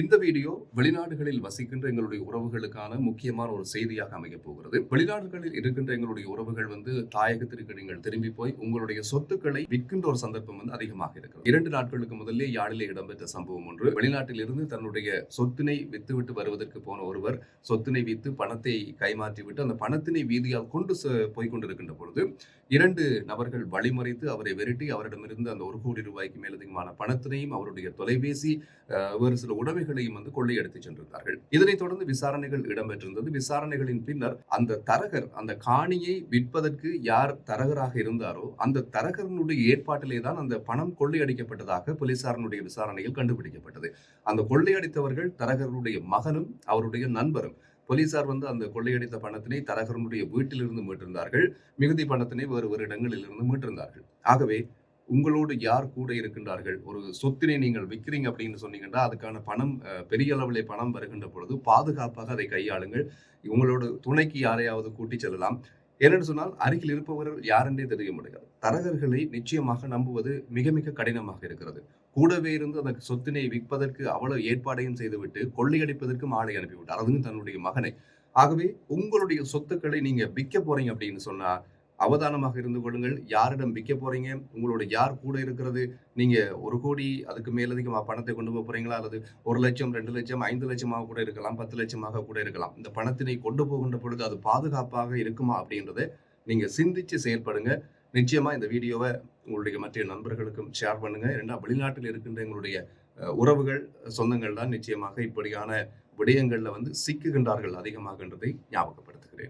இந்த வீடியோ வெளிநாடுகளில் வசிக்கின்ற எங்களுடைய உறவுகளுக்கான முக்கியமான ஒரு செய்தியாக அமைய போகிறது. வெளிநாடுகளில் இருக்கின்ற எங்களுடைய உறவுகள் வந்து தாயகத்திற்கு நீங்கள் திரும்பி போய் உங்களுடைய சொத்துக்களை விற்கின்ற ஒரு சந்தர்ப்பம் வந்து அதிகமாக இருக்கிறது. இரண்டு நாட்களுக்கு முதல்ல யாழிலே இடம்பெற்ற சம்பவம் ஒன்று. வெளிநாட்டில் இருந்து தன்னுடைய சொத்தினை வித்துவிட்டு வருவதற்கு போன ஒருவர் சொத்தினை வித்து பணத்தை கைமாற்றிவிட்டு அந்த பணத்தினை வீதியால் கொண்டு போய் கொண்டிருக்கின்ற பொழுது இரண்டு நபர்கள் வழிமறைத்து அவரை விரட்டி அவரிடமிருந்து அந்த ஒரு கோடி ரூபாய்க்கு மேலதிகமான பணத்தினையும் அவருடைய தொலைபேசி வேறு சில ஆடுகளையும் வந்து கொள்ளையடித்து சென்றிருந்தார்கள். இதனைத் தொடர்ந்து விசாரணைகள் இடம்பெற்றிருந்தது. விசாரணைகளின் பின்னர் அந்த தரகர் அந்த காணியை விற்பதற்கு யார் தரகராக இருந்தாரோ அந்த தரகரனுடைய ஏற்பாட்டிலே தான் அந்த பணம் கொள்ளையடிக்கப்பட்டதாக போலீசாரனுடைய விசாரணையில் கண்டுபிடிக்கப்பட்டது. அந்த கொள்ளையடித்தவர்கள் தரகருடைய மகனும் அவருடைய நண்பரும். போலீசார் வந்து அந்த கொள்ளையடித்த பணத்தினை தரகரனுடைய வீட்டிலிருந்து மீட்டிருந்தார்கள். மிகுதி பணத்தினை வேறு வேறு இடங்களில் இருந்து மீட்டிருந்தார்கள். ஆகவே உங்களோடு யார் கூட இருக்கின்றார்கள்? ஒரு சொத்தினை நீங்கள் விற்கிறீங்க அப்படின்னு சொன்னீங்கன்னா அதுக்கான பணம் பெரிய அளவிலே பணம் வருகின்ற பொழுது பாதுகாப்பாக அதை கையாளுங்கள். உங்களோட துணைக்கு யாரையாவது கூட்டிச் செல்லலாம். ஏனென்று சொன்னால் அருகில் இருப்பவர் யாரென்றே தெரிய முடியாது. தரகர்களை நிச்சயமாக நம்புவது மிக மிக கடினமாக இருக்கிறது. கூடவே இருந்து அந்த சொத்தினை விற்பதற்கு அவ்வளவு ஏற்பாடையும் செய்துவிட்டு கொள்ளையடிப்பதற்கும் ஆளை அனுப்பிவிட்டார். அதுவும் தன்னுடைய மகனை. ஆகவே உங்களுடைய சொத்துக்களை நீங்க விற்க போறீங்க அப்படின்னு சொன்னா அவதானமாக இருந்து கொள்ளுங்கள். யாரிடம் விற்க போறீங்க? உங்களோட யார் கூட இருக்கிறது? நீங்க ஒரு கோடி அதுக்கு மேலதிகமா பணத்தை கொண்டு போக போறீங்களா? அல்லது ஒரு லட்சம் ரெண்டு லட்சம் ஐந்து லட்சமாக கூட இருக்கலாம் பத்து லட்சமாக கூட இருக்கலாம். இந்த பணத்தினை கொண்டு போகின்ற பொழுது அது பாதுகாப்பாக இருக்குமா அப்படின்றத நீங்க சிந்திச்சு செயல்படுங்க. நிச்சயமா இந்த வீடியோவை உங்களுடைய மற்ற நண்பர்களுக்கும் ஷேர் பண்ணுங்க. ஏன்னா வெளிநாட்டில் இருக்கின்ற எங்களுடைய உறவுகள் சொந்தங்கள் தான் நிச்சயமாக இப்படியான விடயங்களில் வந்து சிக்குகின்றார்கள் அதிகமாகன்றதை ஞாபகப்படுத்துகிறேன்.